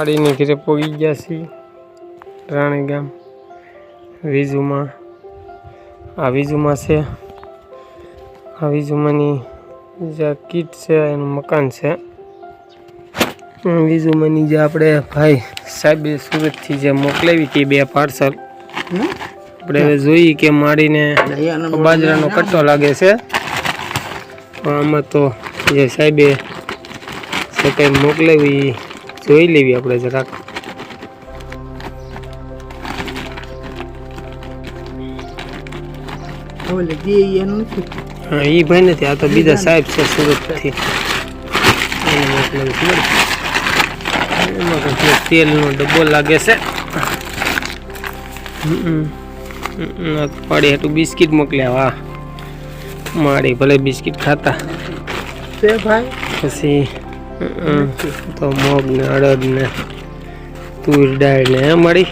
વાડીની ઘરે પોગી ગયા છીએ. રાણી ગામ. વીજુમાં. આ વીજુમાં છે. આ વીજુમાંની જે કીટ છે, એનું મકાન છે. વીજુમાંની જે આપણે ભાઈ સાહેબે સુરતથી જે મોકલાવી હતી બે પાર્સલ. આપણે હવે જોઈએ કે માડીને બાજરાનો કટ્ટો લાગે છે. આમાં તો જે સાહેબે કંઈ મોકલાવી જોઈ લેવી આપણે જરાક ઓલે જે એનું નથી હા એ ભાઈ નથી આ તો બીજા સાહેબ છે સુરતથી એને મોકલાવી છે બરાબર. એમાં કંઈક તેલનો ડબ્બો લાગે છે હમ. હમ. આ તો પાડી હાટું બિસ્કિટ મોકલ્યા વાહ માડી ભલે બિસ્કિટ ખાતા તે ભાઈ પછી હમ. તો મગ ને અડદ ને તુર ડાળ ને મળી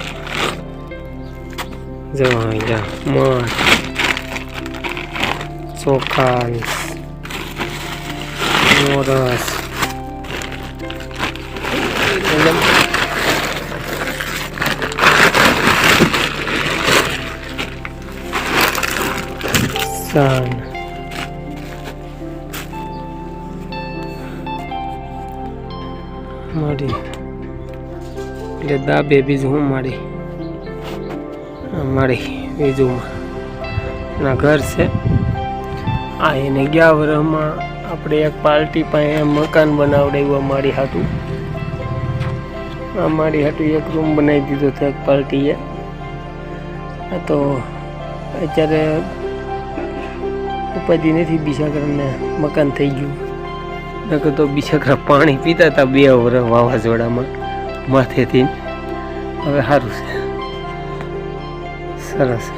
જવા જા મઠ ચોખા મોરસ. સાન. મળી એટલે દાબે બીજું હું મારી. આ મારી બીજુંમાં ના, ઘર છે. આ એને ગયા વર્ષમાં આપણે એક પાર્ટી પાસે મકાન બનાવડાવ્યું અમારી હાટું. અમારી હાટું એક રૂમ બનાવી દીધો હતો એક પાર્ટીએ તો અત્યારે ઉપાધિ નથી બીજા ઘરને મકાન થઈ ગયું. નકર તો બિચારા પાણી પીતા હતા બે વર્ષ વાવાઝોડામાં માથેથી. હવે સારું છે. સરસ